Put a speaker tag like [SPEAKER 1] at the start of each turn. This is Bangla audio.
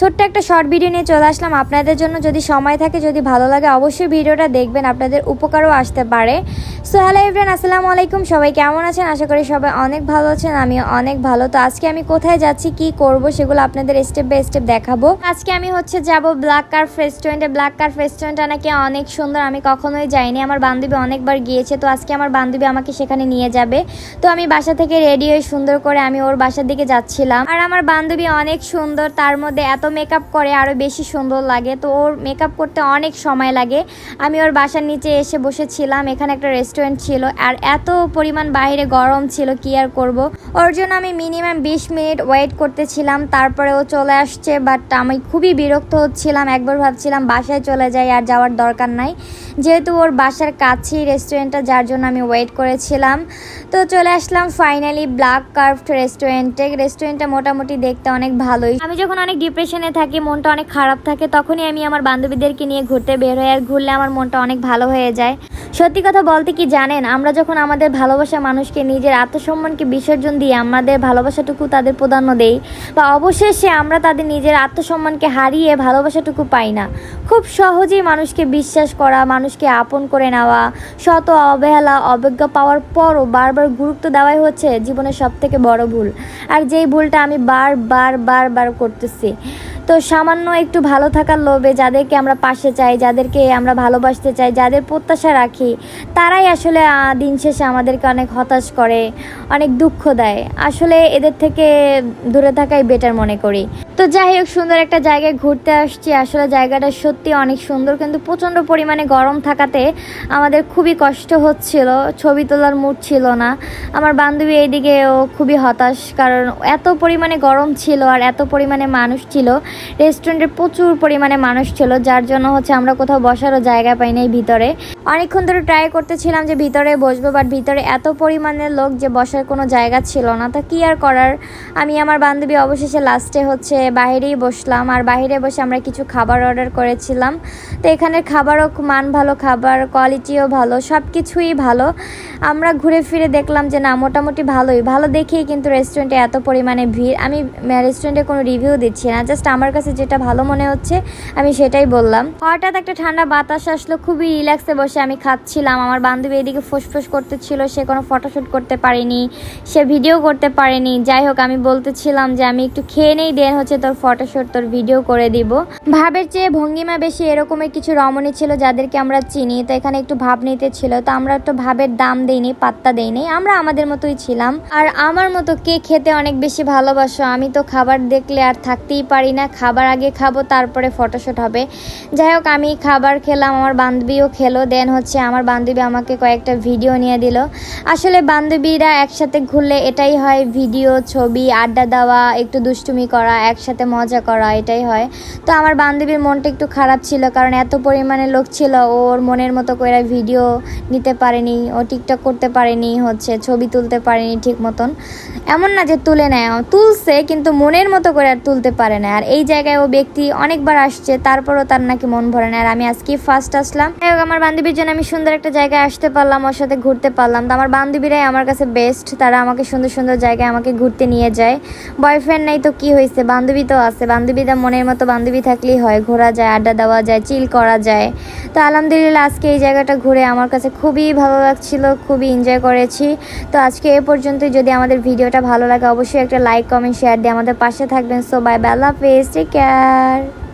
[SPEAKER 1] ছোট্ট একটা শর্ট ভিডিও নিয়ে চলে আসলাম। আপনাদের জন্য যদি সময় থাকে, যদি ভালো লাগে, অবশ্যই ভিডিওটা দেখবেন, আপনাদের উপকারও আসতে পারে। সো হ্যালো এভরিয়ান আসসালামু আলাইকুম। সবাই কেমন আছেন? আশা করি সবাই অনেক ভালো আছেন, আমিও অনেক ভালো। তো আজকে আমি কোথায় যাচ্ছি, কি করব, সেগুলো আপনাদের স্টেপ বাই স্টেপ দেখাবো। আজকে আমি হচ্ছে যাব ব্ল্যাক কার্ফ রেস্টুরেন্টে ব্ল্যাক কার্ফ রেস্টুরেন্টটা নাকি অনেক সুন্দর, আমি কখনোই যাইনি। আমার বান্ধবী অনেকবার গিয়েছে, তো আজকে আমার বান্ধবী আমাকে সেখানে নিয়ে যাবে। তো আমি বাসা থেকে রেডি হয়ে সুন্দর করে আমি ওর বাসার দিকে যাচ্ছিলাম। আর আমার বান্ধবী অনেক সুন্দর, তার মধ্যে এত মেকআপ করে আরও বেশি সুন্দর লাগে। তো ওর মেকআপ করতে অনেক সময় লাগে। আমি ওর বাসার নিচে এসে বসেছিলাম, এখানে একটা রেস্টুরেন্ট ছিল। আর এত পরিমাণ বাইরে গরম ছিল, কি আর করব? ওর জন্য আমি মিনিমাম বিশ মিনিট ওয়েট করতেছিলাম। তারপরে ও চলে আসছে বাট আমি খুবই বিরক্ত হচ্ছিলাম। একবার ভাবছিলাম বাসায় চলে যাই, আর যাওয়ার দরকার নাই। যেহেতু ওর বাসার কাছেই রেস্টুরেন্টটা, যার জন্য আমি ওয়েট করেছিলাম। তো চলে আসলাম ফাইনালি ব্ল্যাক কার্ভড রেস্টুরেন্টে রেস্টুরেন্টটা মোটামুটি দেখতে অনেক ভালোই। আমি যখন অনেক ডিপ্রেশনে থাকি, মনটা অনেক খারাপ থাকে, তখনই আমি আমার বান্ধবীদেরকে নিয়ে ঘুরতে বের হই। আর ঘুরলে আমার মনটা অনেক ভালো হয়ে যায়। সত্যি কথা বলতে কি জানেন, আমরা যখন আমাদের ভালোবাসা মানুষকে, নিজের আত্মসম্মানকে বিসর্জন দিয়ে আমাদের ভালোবাসাটুকু তাদের প্রাধান্য দেই, বা অবশেষে আমরা তাদের নিজের আত্মসম্মানকে হারিয়ে ভালোবাসাটুকু পাই না। খুব সহজেই মানুষকে বিশ্বাস করা, মানুষকে আপন করে নেওয়া, শত অবহেলা, অবজ্ঞা পাওয়ার পরও বারবার গুরুত্ব দেওয়াই হচ্ছে জীবনের সব থেকে বড় ভুল। আর যেই ভুলটা আমি বার বার বার বার করতেছি তো সামান্য একটু ভালো থাকার লোভে যাদেরকে আমরা পাশে চাই, যাদেরকে আমরা ভালোবাসতে চাই, যাদের প্রত্যাশা রাখি, তারাই আসলে দিন শেষে আমাদেরকে অনেক হতাশ করে, অনেক দুঃখ দেয়। আসলে এদের থেকে দূরে থাকাই বেটার মনে করি। তো যাই হোক, সুন্দর একটা জায়গায় ঘুরতে আসছি। আসলে জায়গাটা সত্যি অনেক সুন্দর, কিন্তু প্রচণ্ড পরিমাণে গরম থাকাতে আমাদের খুবই কষ্ট হচ্ছিল। ছবি তোলার মুড ছিল না। আমার বান্ধবী এইদিকে ও খুবই হতাশ, কারণ এত পরিমাণে গরম ছিল আর এত পরিমাণে মানুষ ছিল। রেস্টুরেন্টে প্রচুর পরিমাণে মানুষ ছিল, যার জন্য হচ্ছে আমরা কোথাও বসারও জায়গা পাই নাই ভিতরে। অনেকক্ষণ ধরে ট্রাই করতেছিলাম যে ভিতরে বসবো বাট ভিতরে এত পরিমাণের লোক যে বসার কোনো জায়গা ছিল না। তা কি আর করার? আমি আমার বান্ধবী অবশেষে লাস্টে হচ্ছে বাইরেই বসলাম, আর বাইরে বসে আমরা কিছু খাবার অর্ডার করেছিলাম। তো এখানের খাবারও খুব মান ভালো, খাবার কোয়ালিটিও ভালো সব কিছুই ভালো। আমরা ঘুরে ফিরে দেখলাম যে না, মোটামুটি ভালোই। ভালো দেখেই কিন্তু রেস্টুরেন্টে এত পরিমাণে ভিড়। আমি রেস্টুরেন্টে কোনো রিভিউ দিচ্ছি না জাস্ট আমার কাছে যেটা ভালো মনে হচ্ছে, আমি সেটাই বললাম। হঠাৎ একটা ঠান্ডা বাতাস আসলো, খুবই রিল্যাক্সে বসে আমি খাচ্ছিলাম। আমার বান্ধবী এদিকে ফুসফুস করতেছিল, সে কোনো ফটোশ্যুট করতে পারেনি, সে ভিডিও করতে পারেনি। যাই হোক, আমি বলতেছিলাম যে আমি একটু খেয়ে নেই, দেন হচ্ছে তোর ফটোশ্যুট তোর ভিডিও করে দিব। ভাবের চেয়ে ভঙ্গিমা বেশি এরকমের কিছু রমণী ছিল যাদেরকে আমরা চিনি, তো এখানে একটু ভাব নিতে ছিল, তো আমরা একটু ভাবের দাম দেইনি, পাত্তা দেইনি, আমরা আমাদের মতোই ছিলাম। আর আমার মতো কে খেতে অনেক বেশি ভালোবাসো, আমি তো খাবার দেখলে আর থাকতেই পারি না, খাবার আগে খাব, তারপরে ফটোশ্যুট হবে। যাই হোক, আমি খাবার খেলাম, আমার বান্ধবীও খেলো, দেন হচ্ছে আমার বান্ধবী আমাকে কয়েকটা ভিডিও নিয়ে দিল। আসলে বান্ধবীরা একসাথে ঘুরলে এটাই হয় ভিডিও, ছবি, আড্ডা দেওয়া, একটু দুষ্টুমি করা, একসাথে মজা করা, এটাই হয়। তো আমার বান্ধবীর মনটা একটু খারাপ ছিল কারণ এত পরিমাণে লোক ছিল, ওর মনের মতো করে ভিডিও নিতে পারেনি, ও টিকটক করতে পারেনি, হচ্ছে ছবি তুলতে পারেনি ঠিক মতন। এমন না যে তুলে নেয়, তুলছে কিন্তু মনের মতো করে আর তুলতে পারে না। আর এই জায়গায় ও ব্যক্তি অনেকবার আসছে, তারপরও তার নাকি মন ভরে না। আর আমি আজকেই ফার্স্ট আসলাম। আমার বান্ধবীর জন্য আমি সুন্দর একটা জায়গায় আসতে পারলাম, ওর সাথে ঘুরতে পারলাম। তো আমার বান্ধবীরাই আমার কাছে বেস্ট তারা আমাকে সুন্দর সুন্দর জায়গায় আমাকে ঘুরতে নিয়ে যায়। বয়ফ্রেন্ড নাই তো কি হয়েছে? বান্ধবী তো আছে। বান্ধবীদের মনের মতো বান্ধবী থাকলেই হয়। ঘোরা যায়, আড্ডা দেওয়া যায় চিল করা যায়। তো আলহামদুলিল্লাহ আজকে এই জায়গাটা ঘুরে আমার কাছে খুবই ভালো লাগছিল, খুবই এনজয় করেছি। তো আজকে এ পর্যন্তই। যদি আমাদের ভিডিওটা ভালো লাগে, অবশ্যই একটা লাইক কমেন্ট শেয়ার দিয়ে আমাদের পাশে থাকবেন। সো বাই আল্লাহ হাফেজ। Take care